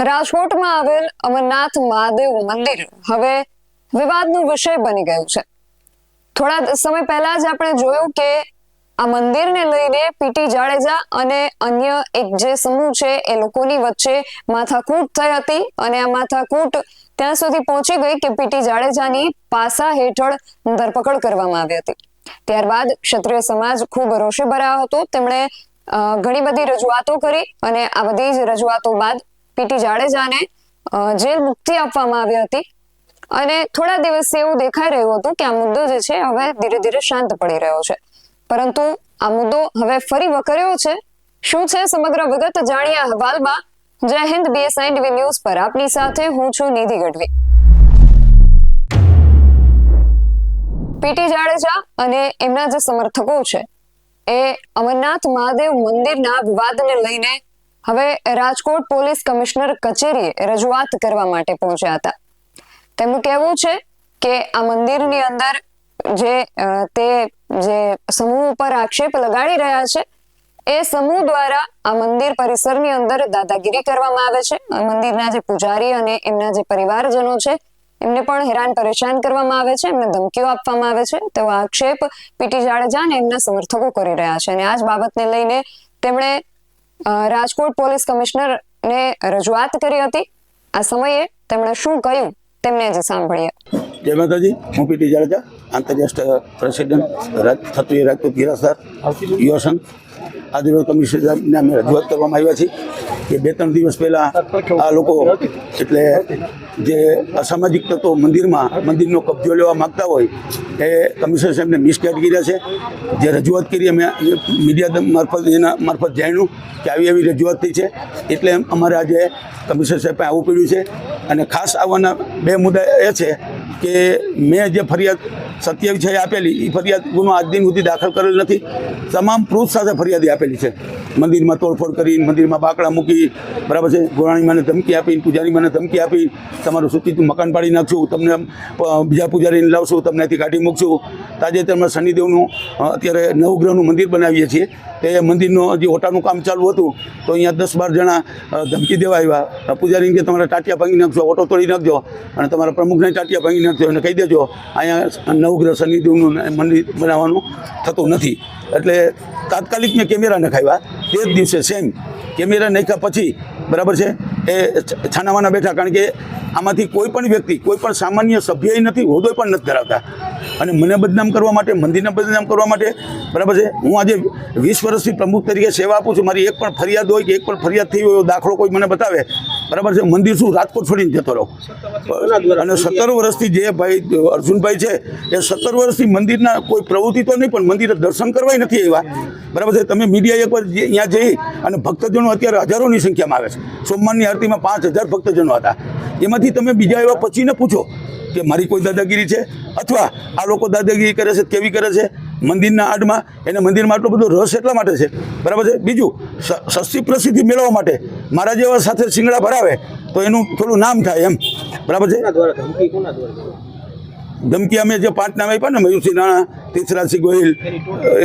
રાજકોટમાં આવેલ અમરનાથ મહાદેવ મંદિર હવે વિવાદનો વિષય બની ગયું છે. થોડા સમય પહેલા જ આપણે જોયું કે આ મંદિરને લઈને પીટી જાડેજા અને અન્ય એક જે સમૂહ છે એ લોકોની વચ્ચે માથાકૂટ થઈ હતી અને આ માથાકૂટ ત્યાં સુધી પહોંચી ગઈ કે પીટી જાડેજાની પાસા હેઠળ ધરપકડ કરવામાં આવી હતી. ત્યારબાદ ક્ષત્રિય સમાજ ખૂબ રોષે ભરાયો હતો. તેમણે ઘણી બધી રજૂઆતો કરી અને આ બધી જ રજૂઆતો બાદ પીટી જાડેજાને જેલ મુક્તિ આપવામાં આવી હતી. અને થોડા દિવસથી એવું દેખાઈ રહ્યું હતું કે આ મુદ્દો જે છે હવે ધીરે ધીરે શાંત પડી રહ્યો છે. પરંતુ આ મુદ્દો હવે ફરી વકર્યો છે. શું છે સમગ્ર વિગત જાણીએ અહેવાલમાં? જય હિન્દ બીએસઆઈ ટીવી ન્યૂઝ પર. આપની સાથે હું છું નિધિ ગઢવી. પીટી જાડેજા અને એમના જે સમર્થકો છે, એ અમરનાથ મહાદેવ મંદિરના વિવાદને લઈને હવે રાજકોટ પોલીસ કમિશનર કચેરીએ રજૂઆત કરવા માટે પહોંચ્યા હતા. તેમનું કહેવું છે કે આ મંદિરની અંદર જે તે જે સમૂહ ઉપર આક્ષેપ લગાડી રહ્યા છે, એ સમૂહ દ્વારા આ મંદિર પરિસરની અંદર દાદાગીરી કરવામાં આવે છે. મંદિરના જે પૂજારી અને એમના જે પરિવારજનો છે, એમને પણ હેરાન પરેશાન કરવામાં આવે છે, એમને ધમકીઓ આપવામાં આવે છે. તેવો આક્ષેપ પીટી જાડેજા અને એમના સમર્થકો કરી રહ્યા છે અને આ જ બાબતને લઈને તેમણે રાજકોટ પોલીસ કમિશનરને રજૂઆત કરી હતી. આ સમયે તેમણે શું કહ્યું તેમને જ સાંભળીએ. જય માતાજી, હું પીટી જાડેજા, આંતરરાષ્ટ્રીય પ્રેસિડેન્ટ ક્ષત્રિય રાજપૂત હિરાસર યુવા સંઘ, આદિવાસી કમિશનર સાહેબને અમે રજૂઆત કરવામાં આવ્યા છીએ. કે બે ત્રણ દિવસ પહેલાં આ લોકો એટલે જે અસામાજિક તત્વો મંદિરમાં મંદિરનો કબજો લેવા માગતા હોય એ કમિશનર સાહેબને મિસગાઈડ કર્યા છે. જે રજૂઆત કરી અમે મીડિયા મારફત એના મારફત જાણ્યું કે આવી એવી રજૂઆત થઈ છે. એટલે અમારે આજે કમિશનર સાહેબે આવવું પડ્યું છે. અને ખાસ આવવાના બે મુદ્દા એ છે કે મેં જે ફરિયાદ સત્યાવીસ છે આપેલી એ ફરિયાદ ગુનો આજ દિન સુધી દાખલ કરેલ નથી. તમામ પ્રૂફ સાથે ફરિયાદી આપેલી છે. મંદિરમાં તોડફોડ કરી, મંદિરમાં બાકડા મૂકી, બરાબર છે? ગોરાણી મને ધમકી આપી, પૂજારી મને ધમકી આપી. તમારું સૂચિત મકાન પાડી નાખશું, તમને બીજા પૂજારીને લાવશું, તમને અહીંથી કાઢી મૂકશું. તાજેતરમાં શનિદેવનું અત્યારે નવગ્રહનું મંદિર બનાવીએ છીએ. તે મંદિરનું હજી ઓટાનું કામ ચાલુ હતું, તો અહીંયા દસ બાર જણા ધમકી દેવા આવ્યા. પૂજારીને કે તમારા ટાટિયા ભાંગી નાખજો, ઓટો તોડી નાખજો અને તમારા પ્રમુખને ટાટિયા ભાંગી નાખજો અને કહી દેજો, અહીંયા નવગ્રહ શનિદેવનું મંદિર બનાવવાનું થતું નથી. એટલે તાત્કાલિક મેં કેમેરા નખાવ્યા તે જ દિવસે સેમ કેમેરા નાખ્યા પછી, બરાબર છે? એ છાનાવાના બેઠા કારણ કે આમાંથી કોઈ પણ વ્યક્તિ, કોઈ પણ સામાન્ય સભ્ય નથી હોદો પણ નથી ધરાવતા. અને મને બદનામ કરવા માટે મંદિરને બદનામ કરવા માટે, બરાબર છે? હું આજે વીસ વર્ષથી પ્રમુખ તરીકે સેવા આપું છું. મારી એક પણ ફરિયાદ હોય કે એક પણ ફરિયાદ થઈ હોય દાખલો કોઈ મને બતાવે બરાબર છે? મંદિર શું? રાજકોટ છોડીને જતો રહો. અને સત્તર વર્ષથી જે ભાઈ અર્જુનભાઈ છે, એ સત્તર વર્ષથી મંદિરના કોઈ પ્રવૃત્તિ તો નહીં, પણ મંદિરે દર્શન કરવા નથી આવ્યા બરાબર છે? તમે મીડિયા એકવાર ત્યાં જઈ અને ભક્તજનો અત્યારે હજારોની સંખ્યામાં આવે છે. સોમવારની આરતીમાં પાંચ હજાર ભક્તજનો હતા. એમાંથી તમે બીજા એવા પછીને પૂછો કે મારી કોઈ દાદાગીરી છે? અથવા આ લોકો દાદાગીરી કરે છે, કેવી કરે છે? મંદિરના આડમાં એને મંદિરમાં આટલો બધો રસ એટલા માટે છે. બરાબર છે? બીજું સસ્તી પ્રસિદ્ધિ મેળવવા માટે મારા જેવા સાથે શિંગડા ભરાવે તો એનું થોડું નામ થાય એમ. બરાબર છે? ધમકી અમે જે પાંચ નામ આપ્યા ને મયુરસિંહ રાણા તીર્થરાજસિંહ ગોહિલ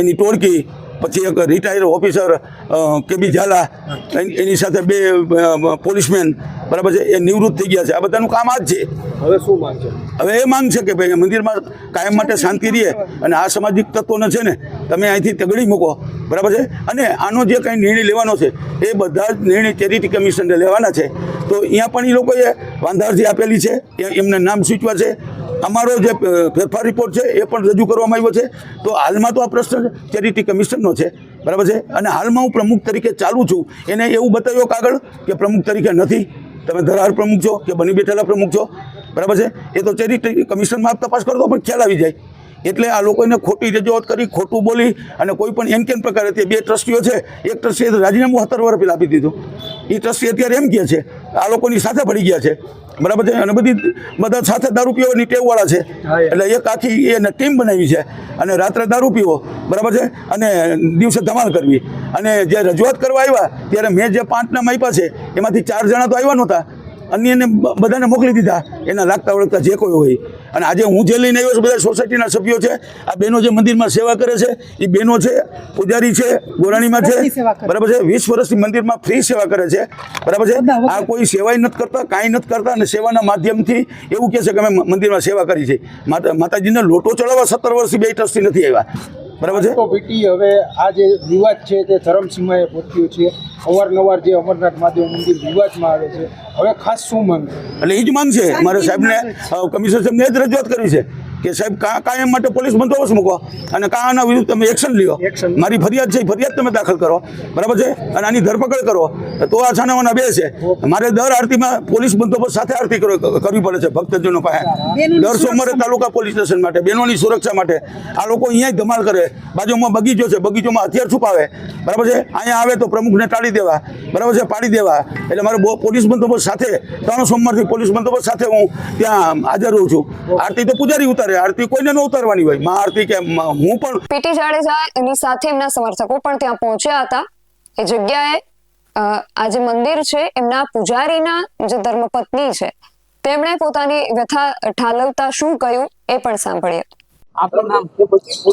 એની ટોળકી પછી એક રિટાયર ઓફિસર કેબી ઝાલા એની સાથે બે પોલીસમેન બરાબર છે એ નિવૃત્ત થઈ ગયા છે. આ બધાનું કામ આ જ છે. હવે શું માંગ છે? હવે એ માંગ છે કે ભાઈ મંદિરમાં કાયમ માટે શાંતિ રહે અને આ સામાજિક તત્વોને છે ને તમે અહીંથી તગડી મૂકો બરાબર છે? અને આનો જે કંઈ નિર્ણય લેવાનો છે એ બધા જ નિર્ણય ચેરિટી કમિશનને લેવાના છે. તો અહીંયા પણ એ લોકોએ વાંધારજી આપેલી છે એમને નામ સૂચવા છે. અમારો જે ફેરફાર રિપોર્ટ છે, એ પણ રજૂ કરવામાં આવ્યો છે. તો હાલમાં તો આ પ્રશ્ન ચેરિટી કમિશનનો છે. બરાબર છે? અને હાલમાં હું પ્રમુખ તરીકે ચાલુ છું. એને એવું બતાવ્યો કાગળ કે પ્રમુખ તરીકે નથી. તમે ધરાર પ્રમુખ છો કે બની બેઠેલા પ્રમુખ છો? બરાબર છે? એ તો ચેરિટી કમિશનમાં તપાસ કરો તો પણ ખ્યાલ આવી જાય. એટલે આ લોકોને ખોટી રજૂઆત કરી ખોટું બોલી અને કોઈ પણ એમ કેમ પ્રકારે તે બે ટ્રસ્ટીઓ છે એક ટ્રસ્ટીએ રાજીનામું સત્તર વર્ષ પહેલાં આપી દીધું. એ ટ્રસ્ટી અત્યારે એમ કહે છે આ લોકોની સાથે પડી ગયા છે. બરાબર છે? અને બધી બધા સાથે દારૂ પીવાની ટેવવાળા છે. એટલે એક આખી એને ટીમ બનાવી છે. અને રાત્રે દારૂ પીવો. બરાબર છે? અને દિવસે ધમાલ કરવી. અને જે રજૂઆત કરવા આવ્યા ત્યારે મેં જે પાંચ નામ આપ્યા છે એમાંથી ચાર જણા તો આવ્યા નહોતા. અન્યને બધાને મોકલી દીધા. એના લાગતા ઓળખતા જે કોઈ હોય. અને આજે હું જે લઈને આવ્યો છું બધા સોસાયટીના સભ્યો છે આ બહેનો જે મંદિરમાં સેવા કરે છે એ બહેનો છે પૂજારી છે ગોરાણીમાં છે બરાબર છે વીસ વર્ષથી મંદિરમાં ફ્રી સેવા કરે છે બરાબર છે. આ કોઈ સેવાય નથી કરતા કાંઈ નથી કરતા અને સેવાના માધ્યમથી એવું કહે છે કે અમે મંદિરમાં સેવા કરી છે. માતા માતાજીને લોટો ચડાવવા સત્તર વર્ષથી બે ટ્રસ્ટી નથી આવ્યા. બરાબર છે? તો પીટી હવે આ જે વિવાદ છે તે ધરમસિંહએ પહોંચ્યો છે. અવારનવાર જે અમરનાથ મહાદેવ મંદિર વિવાદમાં આવે છે. હવે ખાસ શું માંગ એટલે એ જ માંગ છે મારે સાહેબને કમિશનર સાહેબને જ રજૂઆત કરી છે. કે સાહેબ કા કાયમ માટે પોલીસ બંદોબસ્ત મૂકો અને કા આના વિરુદ્ધ તમે એક્શન લ્યો. મારી ફરિયાદ છે ફરિયાદ તમે દાખલ કરો. બરાબર છે? અને આની ધરપકડ કરો. તો આ છાનાવાના બે છે. મારે દર આરતીમાં પોલીસ બંદોબસ્ત સાથે આરતી કરો- કરવી પડે છે ભક્તજનો પાસે. દર સોમવારે તાલુકા પોલીસ સ્ટેશન માટે બહેનોની સુરક્ષા માટે. આ લોકો અહીંયા ધમાલ કરે. બાજુમાં બગીચો છે. બગીચોમાં હથિયાર છુપાવે. બરાબર છે? અહીંયા આવે તો પ્રમુખને ટાળી દેવા. બરાબર છે? પાડી દેવા. એટલે મારે પોલીસ બંદોબસ્ત સાથે ત્રણ સોમવારથી પોલીસ બંદોબસ્ત સાથે હું ત્યાં હાજર રહું છું. આરતી તો પૂજારી ઉતારે. આરતી કોઈને ન ઉતારવાની હોય. માં આરતી કે હું પણ પીટી જાડેજા એની સાથે એમના સમર્થકો પણ ત્યાં પહોંચ્યા હતા. એ જગ્યાએ આ જે મંદિર છે એમના પૂજારીના જે ધર્મપત્ની છે તેમણે પોતાની વ્યથા ઠાલવતા શું કહ્યું એ પણ સાંભળ્યું. આપણું નામ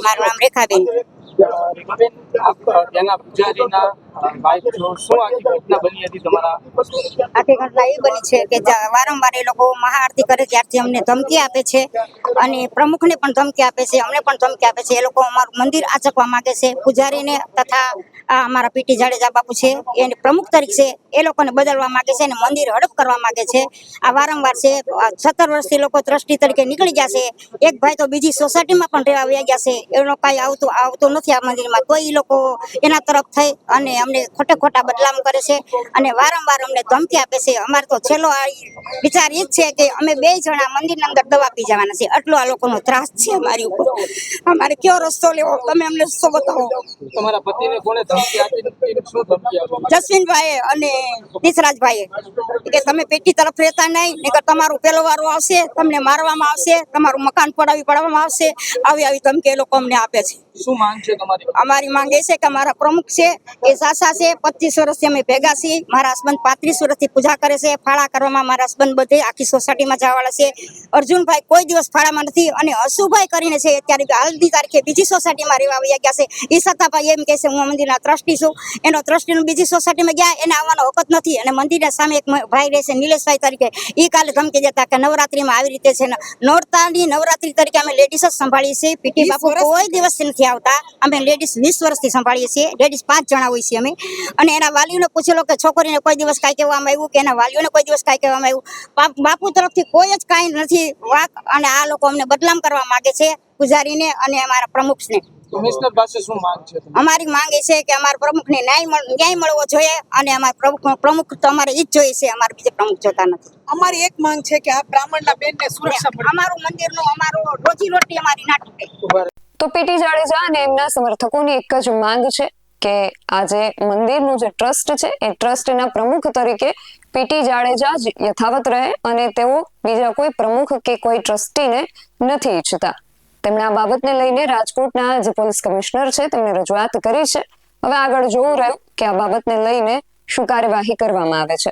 મારું નામ રેખાબેન. આખી ઘટના એ બની છે કે વારંવાર એ લોકો મહાઆરતી કરે ત્યારથી અમને ધમકી આપે છે અને પ્રમુખને પણ ધમકી આપે છે, અમને પણ ધમકી આપે છે. એ લોકો અમારું મંદિર આચકવા માંગે છે. પૂજારીને તથા આ અમારા પીટી જાડેજા બાપુ છે એને પ્રમુખ તરીકે એ લોકોને બદલવા માંગે છે અને મંદિર હડપ કરવા માંગે છે. આ વારંવાર છે સત્તર વર્ષથી લોકો ટ્રસ્ટી તરીકે નીકળી ગયા છે. એક ભાઈ તો બીજી સોસાયટીમાં પણ રહેવા ગયા છે. એનો કાંઈ આવતું આવતું નથી આ મંદિરમાં. એ લોકો એના તરફ થઈ અને અમને ખોટે ખોટા બદલામ કરે છે અને વારંવાર અમને ધમકી આપે છે. અમારે તો છેલ્લો વિચાર એ જ છે કે અમે બે જણા મંદિરના અંદર દવા પી જવાના છે આટલો આ લોકોનો ત્રાસ છે અમારી ઉપર. અમારે કયો રસ્તો લેવો? તમે અમને રસ્તો બતાવો. તમારા પતિને કોણે ધમકી આપી? શું ધમકી આપી જસવીનભાઈ અને દીસરાજભાઈ કે તમે પેટી તરફ રહેતા નહીં નહીતર તમારું પેલો વારો આવશે તમને મારવામાં આવશે તમારું મકાન પડાવી પડવામાં આવશે. આવી આવી ધમકી એ લોકો અમને આપે છે. શું માંગ છે તમારી અમારી માંગ એ છે કે અમારા પ્રમુખ છે એ સાસા છે પચીસ વર્ષથી અમે ભેગા છીએ. મારા હસબન્ડ પાંત્રીસ વર્ષથી પૂજા કરે છે. ફાળા કરવામાં મારા હસબન્ડ બધે આખી સોસાયટીમાં જવાવાળા છે. અર્જુનભાઈ કોઈ દિવસ ફાળામાં નથી અને હસુભાઈ કરીને છે અત્યારે હાલની તારીખે બીજી સોસાયટીમાં રહેવા વયા ગયા છે. એ સત્તાભાઈ એમ કહે છે હું મંદિરના ટ્રસ્ટી છું. એનો ટ્રસ્ટીનું બીજી સોસાયટીમાં ગયા એને આવવાનો વખત નથી. અને મંદિરના સામે એક ભાઈ રહે છે નિલેશભાઈ તરીકે. એ કાલે ધમકી દેતા કે નવરાત્રીમાં આવી રીતે છે નોરતાની નવરાત્રી તરીકે અમે લેડીઝ જ સંભાળીએ છીએ. પીટી બાપુ કોઈ દિવસ નથી આવતા. અમે લેડીઝ વીસ વર્ષથી સંભાળીએ છીએ. લેડીઝ પાંચ જણા હોય છીએ અમે. અને એના વાલીઓને પૂછેલો કે છોકરીને કોઈ દિવસ કાંઈ કહેવામાં આવ્યું કે એના વાલીઓને કોઈ દિવસ કાંઈ કહેવામાં આવ્યું? બાપુ તરફથી કોઈ જ કાંઈ નથી વાક અને આ લોકો અમને બદલામ કરવા માગે છે પૂજારીને અને અમારા પ્રમુખને. કમિશનર પાસે શું માંગ છે અમારી માંગ એ છે કે અમારા પ્રમુખને ન્યાય ન્યાય મળવો જોઈએ અને અમારા પ્રમુખ પ્રમુખ તો અમારે ઈ જ જોઈએ છે. અમારે બીજે પ્રમુખ જોતા નથી. અમારી એક માંગ છે કે આ બ્રાહ્મણના બેનને સુરક્ષા અમારું મંદિરનું અમારું રોજી રોટી અમારી ના તૂટે. તો પીટી જાડેજા અને એમના સમર્થકોની એક જ માંગ છે કે આજે મંદિરનું જે ટ્રસ્ટ છે, એ ટ્રસ્ટના પ્રમુખ તરીકે પીટી જાડેજા જ યથાવત રહે અને તેઓ બીજા કોઈ પ્રમુખ કે કોઈ ટ્રસ્ટીને નથી ઈચ્છતા. તેમણે આ બાબતને લઈને રાજકોટના જે પોલીસ કમિશનર છે, તેમણે રજૂઆત કરી છે. હવે આગળ જોવું રહ્યું કે આ બાબતને લઈને શું કાર્યવાહી કરવામાં આવે છે.